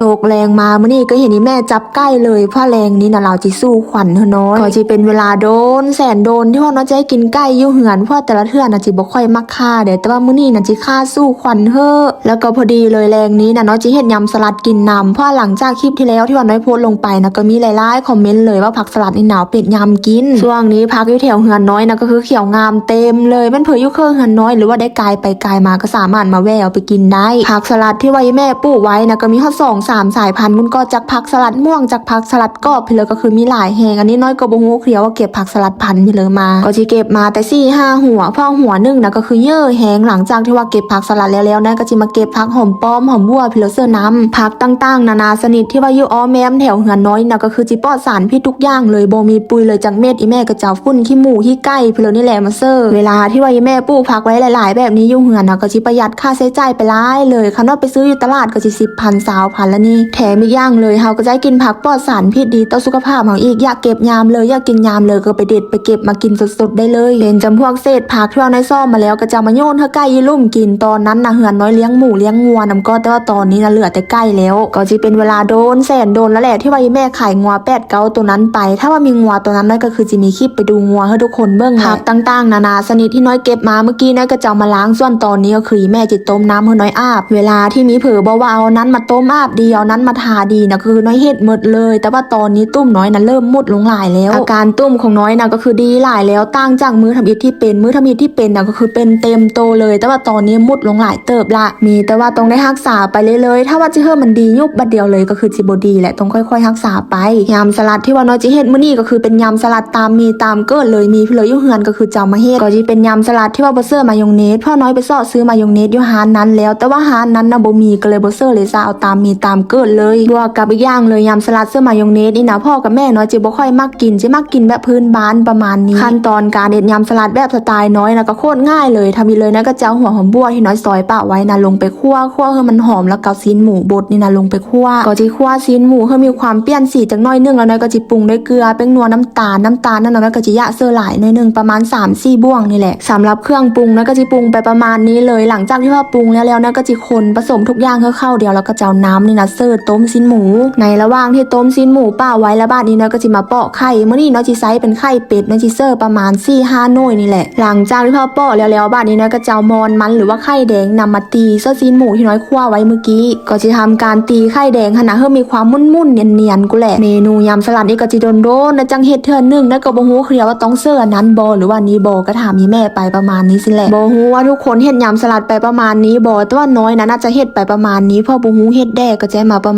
โตกแรงมามื่อนี้ก็เห็นนี่แม่จับใกล้เลยเพราะแรงนี้นะเราจิสู้ขวัญเฮาน้อยก็จิเป็นเวลาโดน แสนโดนที่พ่อน้อยจะให้กินใกล้ยู่เหือนเพราะแต่ละเทื่อนะจิบ่ค่อยมักค่าเด้แต่ว่ามื้อนี้น่ะจิค่าสู้ขวัญเฮอแล้วก็พอดีเลยแรงนี้นะน้อยจิเฮ็ดยำสลัดกินนำเพราะหลังจากคลิปที่แล้วที่ว่าน้อยโพสลงไปนะก็มีหลายๆคอมเมนต์เลยว่าผักสลัดนี่หนาวเป็ดยำกินช่วงนี้พักอยู่แถวเหือนน้อยนะก็คือเขียวงามเต็มเลยมันเผยอยู่เครื่องเหือนน้อย หรือว่าได้กายไปกายมาก็สามารถมาแววไปกินได้ผักสลัดที่ว่าแม่ปลูกไว้นะก็มีข้อสองสามสายพันธุ์มันก็จากผักสลัดม่วงจากผักสลัดกอบพี่เลยก็คือมีหลายแหงอันนี้น้อยก็บ่ฮู้เคลียวว่าเก็บผักสลัดพันธุ์พี่เลยมา ก็สิเก็บมาแต่สี่ห้าหัวพราะหัวหนึ่งนะก็คือเยอะแหงหลังจากที่ว่าเก็บผักสลัดแล้วๆนะก็จะมาเก็บผักหอมป้อมหอมบัวพี่เลยเสื้อน้ำผักต่างๆ นานาชนิดที่ว่าอยู่อ้อแม้มแถวเหือนน้อยนะก็คือจิปอดสารพิษทุกอย่างเลยบ่มีปุยเลยจากเม็ดอีแม่ก็จะเอาฝุ่นขี้หมูขี้ไก่พี่เลยนี่แหละมาเซอร์เวลาที่ว่าอีแม่ปลูกผักไว้หลาย ๆ แบบนี้อยู่เหือนนะก็จิประหยัดค่าใช้จ่ายไปหลายเลยคันว่าไปซื้ออยู่ตลาดก็จิสิบพันสาวพันแล้นี่แถมอีกอย่างเลยเฮาก็จะได้กินผักปลอดสารพิษดีต่อสุขภาพเฮาอีกอยากเก็บยามเลยอยากกินยามเลยก็ไปเด็ดไปเก็บมากินสดๆได้เลยเป็นจำพวกเศษผักที่เราในซ่อมมาแล้วก็จะมาโยนให้ไก่ยี่ลุ่มกินตอนนั้นนะเหือนน้อยเลี้ยงหมูเลี้ยงงัวนำก็แต่ว่าตอนนี้นะเหลือแต่ไก่แล้ว ก็จะเป็นเวลาโดนแสนโดนแล้วแหละที่ว่าแม่ขายงัวแปดเก้าตัวนั้นไป ถ้าว่ามีงัวตัวนั้นนั่นก็คือจะมีคลิปไปดูงัวให้ทุกคนเบิ่งผักต่างๆ นานาชนิดที่น้อยเก็บมาเมื่อกี้น้อยก็จะมาล้างส่วนตอนนี้ก็คือแม่จะต้มน้ำให้น้อยอาบ เวลาที่มีเผอบอกว่าเอานั้นมาต้มอาบดีเอานั้นมาทาดีนะคือน้อยเฮ็ดหมดเลย แต่ว่าตอนนี้ตุ้มน้อยนะเริ่มมุดลงหลายแล้ว อาการตุ้มของน้อยนะก็คือดีหลายแล้วตั้งจากมือทำอิฐที่เป็นมือทำอิฐที่เป็นนะก็คือเป็นเต็มโตเลย แต่ว่าตอนนี้มุดลงหลายเติบละมีแต่ว่าต้องได้รักษาไปเรื่อยๆถ้าว่าจะเฮ้มันดียุบบัดเดียวเลยก็คือจิบดีแหละต้องค่อยๆรักษาไปยำสลัดที่ว่าน้อยจะเฮ็ดมื้อนี้ก็คือเป็นยำสลัดตามมีตามเกิดเลยมีพี่เลยยู่เฮือนก็คือจะเอามาเฮ็ดก็จะเป็นยำสลัดที่ว่าบ่เซอร์มายองเนสพ่อน้อยไปเสาะซื้อมายองเนสอยู่ร้านนั้นแล้ว แต่ว่าร้านนั้นนะบ่มีก็เลยบเซอร์เลยซะเอาตามมีตามเกิดเลยบวกกับอีกอย่างเลยยำสลัดเสื้อมายองเนสนี่นะพ่อกับแม่น้อยจะบ่ค่อยมักกินจะมักกินแบบพื้นบ้านประมาณนี้ ขั้นตอนการเด็ดยำสลัดแบบสไตล์น้อยนะก็โคตรง่ายเลยทำอีเลยนะก็จะเอาหัวหอมบัวที่น้อยซอยปะไว้นะลงไปคั่วคั่วให้มันหอมแล้วก็ซีนหมูบดนี่นะลงไปคั่วก็จะคั่วซีนหมูให้มีความเปรี้ยนสีจากน้อยนึงแล้วน้อยก็จะปรุงด้วยเกลือแป้งนัวน้ำตาลน้ำตาลนั่นน้อยก็จะยะเสื้อหลายน้อยนึงประมาณ3 4บ้วงนี่แหละสำหรับเครื่องปรุงน้อยก็จะปรุงไปประมาณนี้เลย หลังจากที่ว่าปรุงแล้วแล้วน้อยก็จะคนผสมทุกอย่างเข้าเดียวแล้วก็จะเอาน้ำนี่นะเสิร์ต้มซีนหมู ในระหว่างที่ต้มซีนหมูป้าไว้แล้วบ้านนี้น้อยก็จะมาเปาะไข่เมื่อนี้น้อยจีไซส์เป็นไข่เป็ดน้อยจีเซอร์ประมาณ4ี่ห้าหน่วยนี่แหละ หลังจากที่พ่อเปาะแล้วแล้วบ้านนี้น้อยก็จะเอามอนมันหรือว่าไข่แดงนำมาตีเสื้อซีนหมูที่น้อยคั่วไว้เมื่อกี้ ก็จะทำการตีไข่แดงขณะเพื่อมีความมุ่นๆเนียนๆกูแหละเมนูยำสลัดนี่ก็จะโดนโดนนะจังเฮ็ดเทือนึงนะก็บ่ฮู้เคลียร์ว่าต้องเสื้อนั้นบอหรือว่านี้บอก็ถามมีแม่ไปประมาณนี้สิแหละบ่ฮู้ว่าทุกคนเฮ็ดยำสลัดไปประมาณนี้บอแต่ว่าน้อยนะน่าจะเฮ็ดไปประมาณนี้พราะบ่ฮู้เฮ็ดแดก็ะมาประมาณ